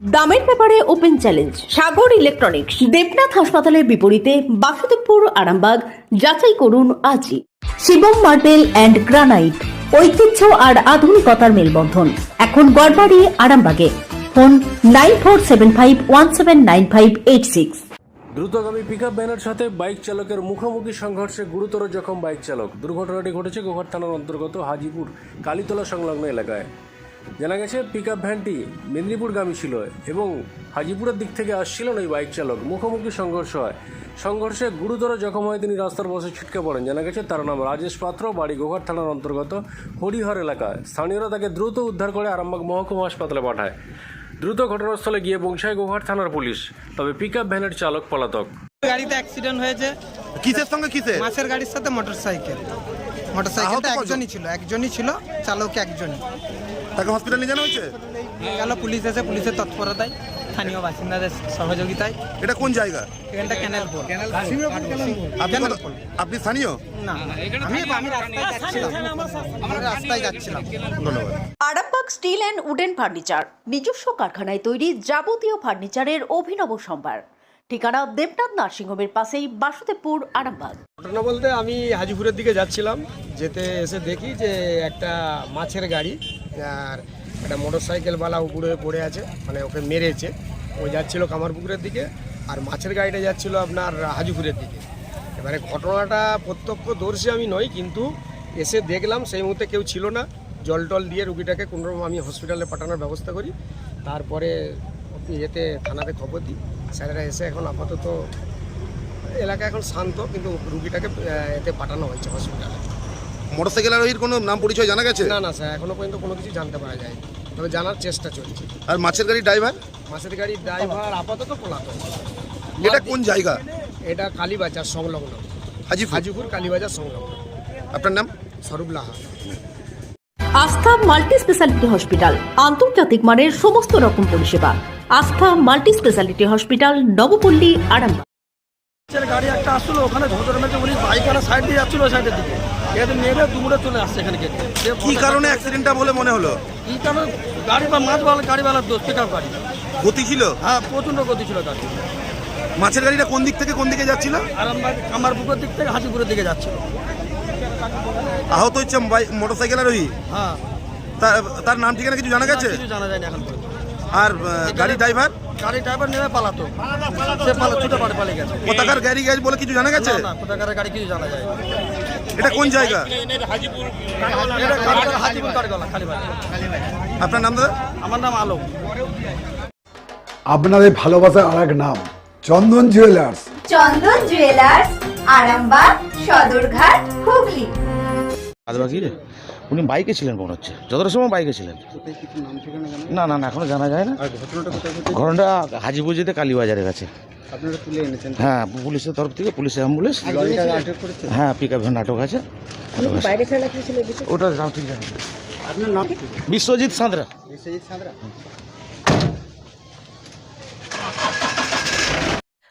দামের ব্যাপারে open challenge, Sagar electronics, Debnath হাসপাতালের বিপরীতে বাসুদেবপুর, আরামবাগ, যাচাই করুন আজই। শিবম মার্বেল অ্যান্ড গ্রানাইট, ঐতিহ্য আর আধুনিকতার মেলবন্ধন। এখন গড়বাড়ি, আরামবাগে। Phone nine four seven five one seven nine five eight six. দ্রুতগামী পিক আপ ভ্যানের সাথে বাইক চালকের মুখোমুখি সংঘর্ষে গুরুতর জখম বাইক চালক। দুর্ঘটনাটি ঘটেছে গোঘাট থানার অন্তর্গত হাজিপুর, কালীতলা সংলগ্ন এলাকায়। জানা গেছে পিকআপ ভ্যানটি মেদিনীপুরগামী ছিল এবং হাজিপুরের দিক থেকে আসছিল না এই বাইক চালক। মুখোমুখি সংঘর্ষ হয়। সংঘর্ষে গুরুতর জখম হয়ে তিনি রাস্তার বসে ছিটকে পড়েন। জানা গেছে তার নাম রাজেশ পাত্র বাড়ি গোঘাট থানার অন্তর্গত হরিহর এলাকায়। স্থানীয়রা তাকে দ্রুত উদ্ধার করে আরামবাগ মহকুমা হাসপাতালে পাঠায়। দ্রুত ঘটনাস্থলে গিয়ে পৌঁছায় গোঘাট থানার পুলিশ তবে পিকআপ ভ্যানের চালক পলাতক। গাড়িতে অ্যাক্সিডেন্ট হয়েছে। কিসের সঙ্গে কিসের? মাছের গাড়ির সাথে মোটর সাইকেল মোটর সাইকেলটা আহত কজন? একজনই ছিল একজনই ছিল চালক একজনই। তাকে হসপিটালে নিয়ে জানা হয়েছে? গেল পুলিশ এসে পুলিশের তৎপরতায় স্থানীয় বাসিন্দাদের সহযোগিতায়। এটা কোন জায়গা? এখানটা ক্যানেল পোল আপনি আপনি স্থানীয়? না। আমি আমি রাস্তায় যাচ্ছিলাম। রাস্তায় যাচ্ছিলাম। ধন্যবাদ। Arambagh steel and wooden furniture নিজস্ব কারখানায় তৈরি যাবতীয় ফার্নিচারের অভিনব সম্ভার। ঠিকানা দেবনাথ নার্সিংহোমের পাশেই বাসুদেবপুর আরামবাগ। ঘটনা বলতে আমি হাজিপুরের দিকে যাচ্ছিলাম যেতে এসে দেখি যে একটা মাছের গাড়ি আর একটা মোটর সাইকেলওয়ালা উপরে পড়ে আছে মানে ওকে মেরেছে। ও যাচ্ছিল কামারপুকুরের দিকে আর মাছের গাড়িটা যাচ্ছিল আপনার হাজিপুরের দিকে। এবারে ঘটনাটা প্রত্যক্ষদর্শী আমি নই, কিন্তু এসে দেখলাম সেই মুহূর্তে কেউ ছিল না। জল টল দিয়ে রুগীটাকে কোনোরকম আমি হসপিটালে পাঠানোর ব্যবস্থা করি। তারপরে এতে থানাতে খবর দিই। স্যারেরা এসে এখন আপাতত এলাকা এখন শান্ত, কিন্তু রুগীটাকে এতে পাঠানো হয়েছে হসপিটালে। মোটরসাইকেল আরোহীর কোনো নাম পরিচয় জানা গেছে? না না স্যার এখনও পর্যন্ত কোনো কিছু জানতে পারা যায় তবে জানার চেষ্টা চলছে। আর মাছের গাড়ির ড্রাইভার? মাছের গাড়ির ড্রাইভার আপাতত পলাতক। এটা কোন জায়গা? এটা কালীবাজার সংলগ্ন। হাজিপুর। হাজিপুর কালীবাজার সংলগ্ন। আপনার নাম? স্বরূপ লাহা। আস্থা মাল্টি স্পেশালিটি হসপিটাল আন্তর্জাতিক মানের সমস্ত রকম পরিষেবা। আস্থা multi speciality hospital Nabapalli Arambagh. মাছের গাড়ি একটা আসলো ওখানে ঝোঁঝর মেঝে উনি বাইকওয়ালা সাইড দিয়ে যাচ্ছিল সাইডের দিকে। এখানে মেরে দুমুড়ে চলে আসছে এখানে গেটে। কি কারণে অ্যাক্সিডেন্টটা বলে মনে হলো? কি কারণে? গাড়ি বা মাছওয়ালা গাড়িওয়ালার দোষ পিক গাড়ি গতি ছিল? হ্যাঁ প্রচণ্ড গতি ছিল গাড়ি মাছের গাড়িটা কোন দিক থেকে কোন দিকে যাচ্ছিল? আরামবাগ কামারপুকুর দিক থেকে হাজিপুরের দিকে যাচ্ছিল। আহত হচ্ছে মোটরসাইকেল আরোহী হ্যাঁ। তার তার নাম ঠিকানা কিছু জানা গেছে? কিছু জানা যায়নি এখন আর গাড়ি ড্রাইভার গাড়ি ড্রাইভার নেমে পালাতো। সে পালা ছুটে পাড়ে পালিয়ে গেছে। কোথাকার গাড়ি গাড়ি বলে কিছু জানা গেছে? না না কোথাকার গাড়ি কিছু জানা যায় এটা কোন জায়গা? আপনার নাম দাদা? আমার নাম আলো আপনাদের ভালোবাসার আর এক নাম চন্দন জুয়েলার্স। চন্দন জুয়েলার্স আরামবাগ সদরঘাট হুগলি। রে? উনি বাইকে ছিলেন মনে হচ্ছে। যতটা সময় বাইকে ছিলেন। না না না এখনও জানা যায় না। ঘটনাটা হাজিপুর যেতে কালীবাজারের কাছে। হ্যাঁ পুলিশের তরফ থেকে পুলিশের অ্যাম্বুলেন্স হ্যাঁ পিক আপ নাটক আছে। ওটা নাম ঠিক জানি বিশ্বজিৎ সাঁতরা?